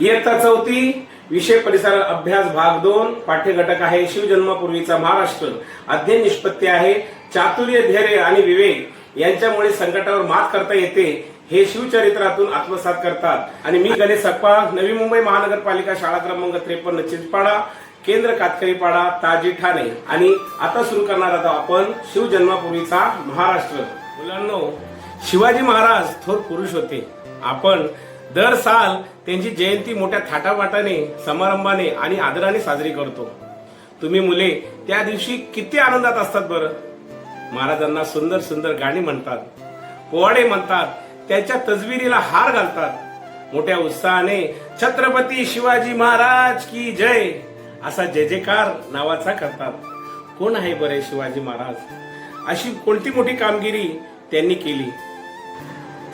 इयत्ता चौथी विषय परिसर अभ्यास भाग दोन पाठ्यघटक आहे शिवजन्मापूर्वीचा महाराष्ट्र. अध्ययन निष्पत्ती आहे. चातुर्य धैर्य आणि विवेक यांच्यामुळे संकटावर मात करता येते. हे शिवचरित्रातून आत्मसात करतात. आणि मी गणेश सकपा नवी मुंबई महानगरपालिका शाळा क्रमांक त्रेपन्न चिंचपाडा केंद्र कातकरीपाडा ताजी ठाणे. आणि आता सुरू करणार आहोत आपण शिवजन्मापूर्वीचा महाराष्ट्र. मुलांनो शिवाजी महाराज थोर पुरुष होते. आपण दर साल त्यांची जयंती मोठ्या थाटामाटाने समारंभाने आणि आदराने साजरी करतो. तुम्ही मुले त्या दिवशी किती आनंदात असतात बरं? महाराजांना सुंदर सुंदर गाणी म्हणतात पोवाडे म्हणतात त्यांच्या तजविरीला हार घालतात. मोठ्या उत्साहाने छत्रपती शिवाजी महाराज की जय असा जय जयकार नावाचा करतात. कोण आहे बरे शिवाजी महाराज? अशी कोणती मोठी कामगिरी त्यांनी केली?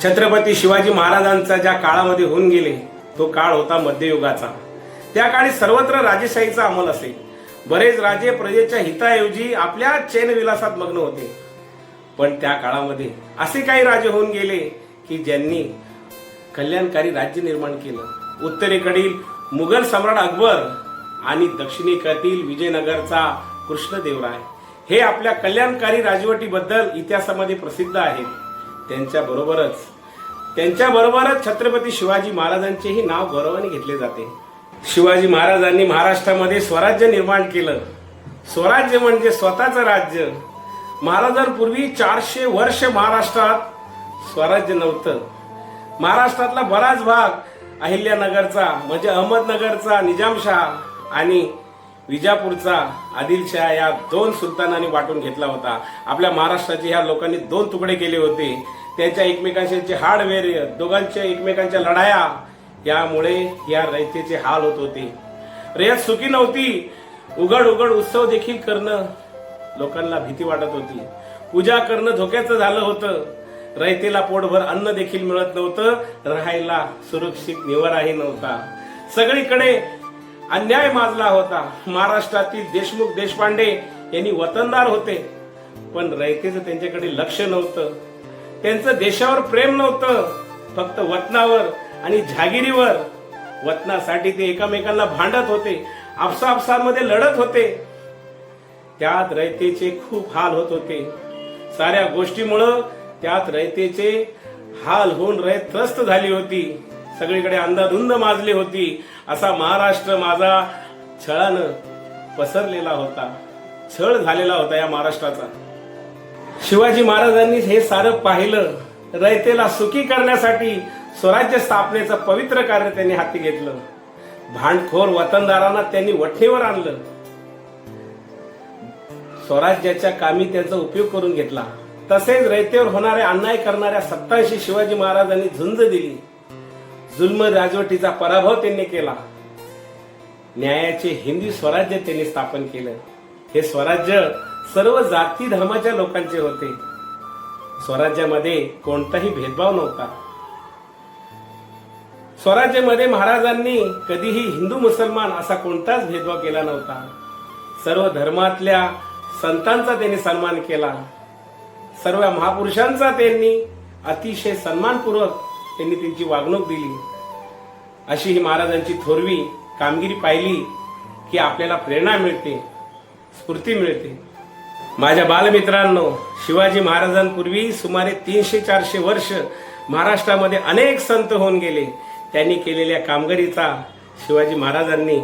छत्रपती शिवाजी महाराजांचा ज्या काळामध्ये होऊन गेले तो काळ होता मध्ययुगाचा. त्या काळी सर्वत्र राजेशाहीचा अंमल असे. बरेच राजे प्रजेच्या हिताऐवजी आपल्या चैनविलासात मग्न होते. पण त्या काळामध्ये असे काही राजे होऊन गेले की ज्यांनी कल्याणकारी राज्य निर्माण केलं. उत्तरेकडील मुघल सम्राट अकबर आणि दक्षिणेकडील विजयनगरचा कृष्णदेवराय हे आपल्या कल्याणकारी राजवटीबद्दल इतिहासामध्ये प्रसिद्ध आहेत. त्यांच्या त्यांच्याबरोबरच त्यांच्या बरोबरच छत्रपती शिवाजी महाराजांचेही नाव गौरवाने घेतले जाते. शिवाजी महाराजांनी महाराष्ट्रामध्ये स्वराज्य निर्माण केलं. स्वराज्य म्हणजे स्वतःचं राज्य. महाराजांपूर्वी चारशे वर्ष महाराष्ट्रात स्वराज्य नव्हतं. महाराष्ट्रातला बराच भाग अहिल्यानगरचा म्हणजे अहमदनगरचा निजामशाह आणि विजापूरचा आदिलशाह या दोन सुलतानांनी वाटून घेतला होता. आपल्या महाराष्ट्राचे ह्या लोकांनी दोन तुकडे केले होते. त्यांच्या एकमेकांचे हाडवेर दोघांच्या एकमेकांच्या लढाया यामुळे या रयतेचे हाल होत होते. रयत सुखी नव्हती. उघड उघड उत्सव देखील करणं लोकांना भीती वाटत होती. पूजा करणं धोक्याचं झालं होतं. रयतेला पोटभर अन्न देखील मिळत नव्हतं. राहायला सुरक्षित निवाराही नव्हता. सगळीकडे अन्याय माजला होता. महाराष्ट्रातील देशमुख देशपांडे यांनी वतनदार होते. पण रयतेचं त्यांच्याकडे लक्ष नव्हतं. त्यांचं देशावर प्रेम नव्हतं. फक्त वतनावर आणि झागिरीवर वतनासाठी ते एकमेकांना भांडत होते. आपसापसामध्ये लढत होते. त्यात रयतेचे खूप हाल होत होते. साऱ्या गोष्टीमुळं त्यात रयतेचे हाल होऊन रयत त्रस्त झाली होती. सगळीकडे अंधाधुंद माजली होती. असा महाराष्ट्र माझा छळानं पसरलेला होता. छळ झालेला होता या महाराष्ट्राचा. शिवाजी महाराजांनी हे सारं पाहिलं. रयतेला सुखी करण्यासाठी स्वराज्य स्थापनेचं पवित्र कार्य त्यांनी हाती घेतलं. भांडखोर वतनदारांना त्यांनी वठणीवर आणलं. स्वराज्याच्या कामी त्यांचा उपयोग करून घेतला. तसेच रयतेवर होणाऱ्या अन्याय करणाऱ्या सत्तांशी शिवाजी महाराजांनी झुंज दिली. जुल्म राजवटीचा पराभव त्यांनी केला. न्यायाचे हिंदी स्वराज्य त्यांनी स्थापन केलं. हे स्वराज्य सर्व जाती धर्माच्या लोकांचे होते. स्वराज्यामध्ये कोणताही भेदभाव नव्हता. स्वराज्यामध्ये महाराजांनी कधीही हिंदू मुसलमान असा कोणताच भेदभाव केला नव्हता. सर्व धर्मातल्या संतांचा त्यांनी सन्मान केला. सर्व महापुरुषांचा त्यांनी अतिशय सन्मानपूर्वक त्यांनी त्यांची वागणूक दिली. अशी ही महाराजांची थोरवी कामगिरी पाहिली की आपल्याला प्रेरणा मिळते स्फूर्ती मिळते. माझ्या बालमित्रांनो शिवाजी महाराजांपूर्वी सुमारे तीनशे चारशे वर्ष महाराष्ट्रामध्ये अनेक संत होऊन गेले. त्यांनी केलेल्या कामगिरीचा शिवाजी महाराजांनी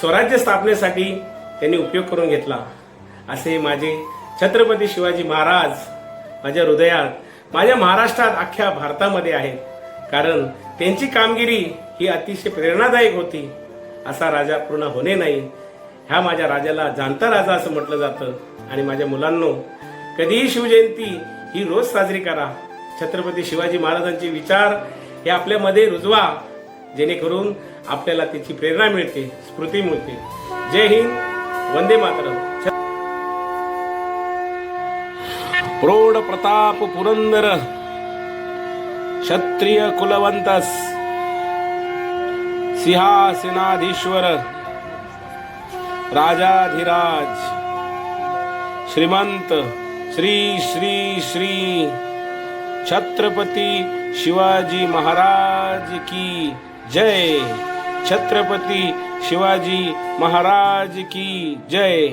स्वराज्य स्थापनेसाठी त्यांनी उपयोग करून घेतला. असे माझे छत्रपती शिवाजी महाराज माझ्या हृदयात माझ्या महाराष्ट्रात अख्ख्या भारतामध्ये आहेत. कारण त्यांची कामगिरी ही अतिशय प्रेरणादायक होती. असा राजा पूर्ण होणे नाही. ह्या माझ्या राजाला जाणता राजा असं म्हटलं जातं. आणि माझ्या मुलांनो कधीही शिवजयंती ही रोज साजरी करा. छत्रपती शिवाजी महाराजांचे विचार हे आपल्यामध्ये रुजवा. जेणेकरून आपल्याला त्याची प्रेरणा मिळते स्मृती मिळते. जय हिंद वंदे मातरम. प्रौढ प्रताप पुरंदर क्षत्रिय कुलवंतस सिंहासनाधीश्वर राजाधिराज श्रीमंत श्री श्री श्री छत्रपती शिवाजी महाराज की जय। छत्रपती शिवाजी महाराज की जय।